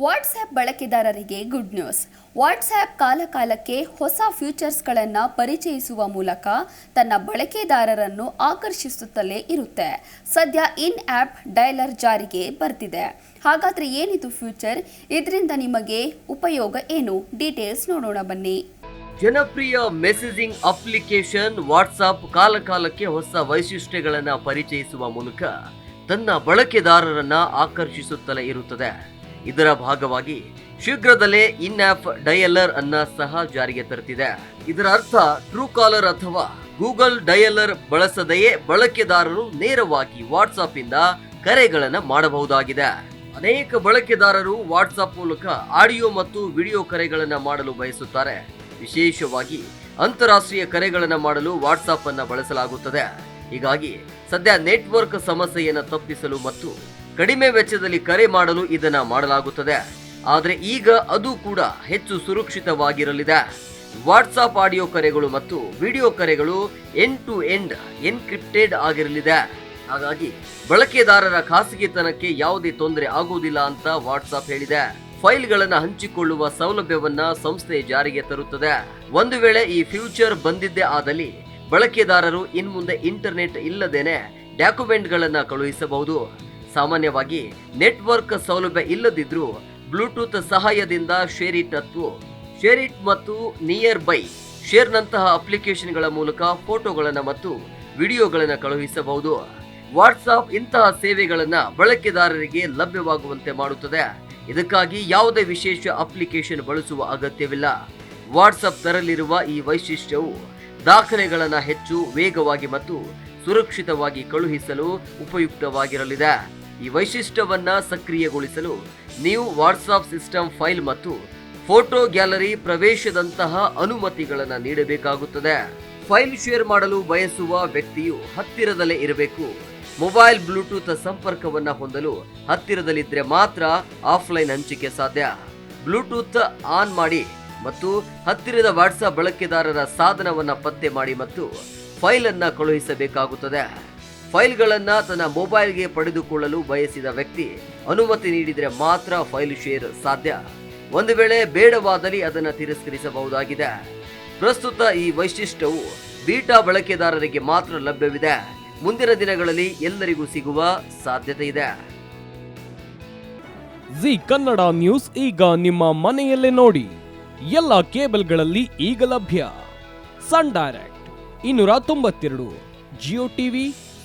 WhatsApp ಬಳಕೆದಾರರಿಗೆ good news. WhatsApp ಕಾಲಕಾಲಕ್ಕೆ ಹೊಸ ಫ್ಯೂಚರ್ಸ್ಗಳನ್ನು ಪರಿಚಯಿಸುವ ಮೂಲಕ ತನ್ನ ಬಳಕೆದಾರರನ್ನು ಆಕರ್ಷಿಸುತ್ತಲೇ ಇರುತ್ತೆ. ಸದ್ಯ ಇನ್ ಆ್ಯಪ್ ಡೈಲರ್ ಜಾರಿಗೆ ಬರ್ತಿದೆ. ಹಾಗಾದರೆ ಏನಿದು ಫ್ಯೂಚರ್? ಇದರಿಂದ ನಿಮಗೆ ಉಪಯೋಗ ಏನು? ಡೀಟೇಲ್ಸ್ ನೋಡೋಣ ಬನ್ನಿ. ಜನಪ್ರಿಯ ಮೆಸೇಜಿಂಗ್ ಅಪ್ಲಿಕೇಶನ್ ವಾಟ್ಸಾಪ್ ಕಾಲಕಾಲಕ್ಕೆ ಹೊಸ ವೈಶಿಷ್ಟ್ಯಗಳನ್ನು ಪರಿಚಯಿಸುವ ಮೂಲಕ ತನ್ನ ಬಳಕೆದಾರರನ್ನು ಆಕರ್ಷಿಸುತ್ತಲೇ ಇರುತ್ತದೆ. ಇದರ ಭಾಗವಾಗಿ ಶೀಘ್ರದಲ್ಲೇ ಇನ್ ಆಪ್ ಡಯಲರ್ ಅನ್ನ ಸಹ ಜಾರಿಗೆ ತರುತ್ತಿದೆ. ಇದರ ಅರ್ಥ ಟ್ರೂ ಕಾಲರ್ ಅಥವಾ ಗೂಗಲ್ ಡಯಲರ್ ಬಳಸದೆಯೇ ಬಳಕೆದಾರರು ನೇರವಾಗಿ ವಾಟ್ಸಾಪ್ ಇಂದ ಕರೆಗಳನ್ನು ಮಾಡಬಹುದಾಗಿದೆ. ಅನೇಕ ಬಳಕೆದಾರರು ವಾಟ್ಸಾಪ್ ಮೂಲಕ ಆಡಿಯೋ ಮತ್ತು ವಿಡಿಯೋ ಕರೆಗಳನ್ನು ಮಾಡಲು ಬಯಸುತ್ತಾರೆ. ವಿಶೇಷವಾಗಿ ಅಂತಾರಾಷ್ಟ್ರೀಯ ಕರೆಗಳನ್ನು ಮಾಡಲು ವಾಟ್ಸಾಪ್ ಅನ್ನು ಬಳಸಲಾಗುತ್ತದೆ. ಹೀಗಾಗಿ ಸದ್ಯ ನೆಟ್ವರ್ಕ್ ಸಮಸ್ಯೆಯನ್ನು ತಪ್ಪಿಸಲು ಮತ್ತು ಕಡಿಮೆ ವೆಚ್ಚದಲ್ಲಿ ಕರೆ ಮಾಡಲು ಇದನ್ನ ಮಾಡಲಾಗುತ್ತದೆ. ಆದರೆ ಈಗ ಅದು ಕೂಡ ಹೆಚ್ಚು ಸುರಕ್ಷಿತವಾಗಿರಲಿದೆ. ವಾಟ್ಸಾಪ್ ಆಡಿಯೋ ಕರೆಗಳು ಮತ್ತು ವಿಡಿಯೋ ಕರೆಗಳು ಎಂಡ್ ಟು ಎಂಡ್ ಎನ್ಕ್ರಿಪ್ಟೆಡ್ ಆಗಿರಲಿದೆ. ಹಾಗಾಗಿ ಬಳಕೆದಾರರ ಖಾಸಗಿತನಕ್ಕೆ ಯಾವುದೇ ತೊಂದರೆ ಆಗುವುದಿಲ್ಲ ಅಂತ ವಾಟ್ಸಾಪ್ ಹೇಳಿದೆ. ಫೈಲ್ಗಳನ್ನು ಹಂಚಿಕೊಳ್ಳುವ ಸೌಲಭ್ಯವನ್ನ ಸಂಸ್ಥೆ ಜಾರಿಗೆ ತರುತ್ತದೆ. ಒಂದು ವೇಳೆ ಈ ಫ್ಯೂಚರ್ ಬಂದಿದ್ದೇ ಆದಲ್ಲಿ ಬಳಕೆದಾರರು ಇನ್ಮುಂದೆ ಇಂಟರ್ನೆಟ್ ಇಲ್ಲದೇನೆ ಡಾಕ್ಯುಮೆಂಟ್ಗಳನ್ನು ಕಳುಹಿಸಬಹುದು. ಸಾಮಾನ್ಯವಾಗಿ ನೆಟ್ವರ್ಕ್ ಸೌಲಭ್ಯ ಇಲ್ಲದಿದ್ರೂ ಬ್ಲೂಟೂತ್ ಸಹಾಯದಿಂದ ಶೇರಿಟ್ ಅಥವಾ ಶೇರಿಟ್ ಮತ್ತು ನಿಯರ್ ಬೈ ಶೇರ್ನಂತಹ ಅಪ್ಲಿಕೇಶನ್ಗಳ ಮೂಲಕ ಫೋಟೋಗಳನ್ನು ಮತ್ತು ವಿಡಿಯೋಗಳನ್ನು ಕಳುಹಿಸಬಹುದು. ವಾಟ್ಸಾಪ್ ಇಂತಹ ಸೇವೆಗಳನ್ನು ಬಳಕೆದಾರರಿಗೆ ಲಭ್ಯವಾಗುವಂತೆ ಮಾಡುತ್ತದೆ. ಇದಕ್ಕಾಗಿ ಯಾವುದೇ ವಿಶೇಷ ಅಪ್ಲಿಕೇಶನ್ ಬಳಸುವ ಅಗತ್ಯವಿಲ್ಲ. ವಾಟ್ಸಪ್ ತರಲಿರುವ ಈ ವೈಶಿಷ್ಟ್ಯವು ದಾಖಲೆಗಳನ್ನು ಹೆಚ್ಚು ವೇಗವಾಗಿ ಮತ್ತು ಸುರಕ್ಷಿತವಾಗಿ ಕಳುಹಿಸಲು ಉಪಯುಕ್ತವಾಗಿರಲಿದೆ. ಈ ವೈಶಿಷ್ಟ್ಯವನ್ನು ಸಕ್ರಿಯಗೊಳಿಸಲು ನೀವು ವಾಟ್ಸಾಪ್ ಸಿಸ್ಟಮ್ ಫೈಲ್ ಮತ್ತು ಫೋಟೋ ಗ್ಯಾಲರಿ ಪ್ರವೇಶದಂತಹ ಅನುಮತಿಗಳನ್ನು ನೀಡಬೇಕಾಗುತ್ತದೆ. ಫೈಲ್ ಶೇರ್ ಮಾಡಲು ಬಯಸುವ ವ್ಯಕ್ತಿಯು ಹತ್ತಿರದಲ್ಲೇ ಇರಬೇಕು. ಮೊಬೈಲ್ ಬ್ಲೂಟೂತ್ ಸಂಪರ್ಕವನ್ನು ಹೊಂದಲು ಹತ್ತಿರದಲ್ಲಿದ್ದರೆ ಮಾತ್ರ ಆಫ್ಲೈನ್ ಹಂಚಿಕೆ ಸಾಧ್ಯ. ಬ್ಲೂಟೂತ್ ಆನ್ ಮಾಡಿ ಮತ್ತು ಹತ್ತಿರದ ವಾಟ್ಸಾಪ್ ಬಳಕೆದಾರರ ಸಾಧನವನ್ನು ಪತ್ತೆ ಮಾಡಿ ಮತ್ತು ಫೈಲ್ ಅನ್ನ ಕಳುಹಿಸಬೇಕಾಗುತ್ತದೆ. ಫೈಲ್ಗಳನ್ನ ತನ್ನ ಮೊಬೈಲ್ಗೆ ಪಡೆದುಕೊಳ್ಳಲು ಬಯಸಿದ ವ್ಯಕ್ತಿ ಅನುಮತಿ ನೀಡಿದರೆ ಮಾತ್ರ ಫೈಲ್ ಶೇರ್ ಸಾಧ್ಯ. ಒಂದು ವೇಳೆ ಬೇಡವಾದಲ್ಲಿ ಅದನ್ನು ತಿರಸ್ಕರಿಸಬಹುದಾಗಿದೆ. ಪ್ರಸ್ತುತ ಈ ವೈಶಿಷ್ಟ್ಯವು ಬೀಟಾ ಬಳಕೆದಾರರಿಗೆ ಮಾತ್ರ ಲಭ್ಯವಿದೆ. ಮುಂದಿನ ದಿನಗಳಲ್ಲಿ ಎಲ್ಲರಿಗೂ ಸಿಗುವ ಸಾಧ್ಯತೆ ಇದೆ. ಜಿ ಕನ್ನಡ ನ್ಯೂಸ್ ಈಗ ನಿಮ್ಮ ಮನೆಯಲ್ಲೇ ನೋಡಿ. ಎಲ್ಲ ಕೇಬಲ್ಗಳಲ್ಲಿ ಈಗ ಲಭ್ಯ. ಸನ್ ಡೈರೆಕ್ಟ್, ಇನ್ನೂರ ತೊಂಬತ್ತೆರಡು, ಜಿಯೋ ಟಿವಿ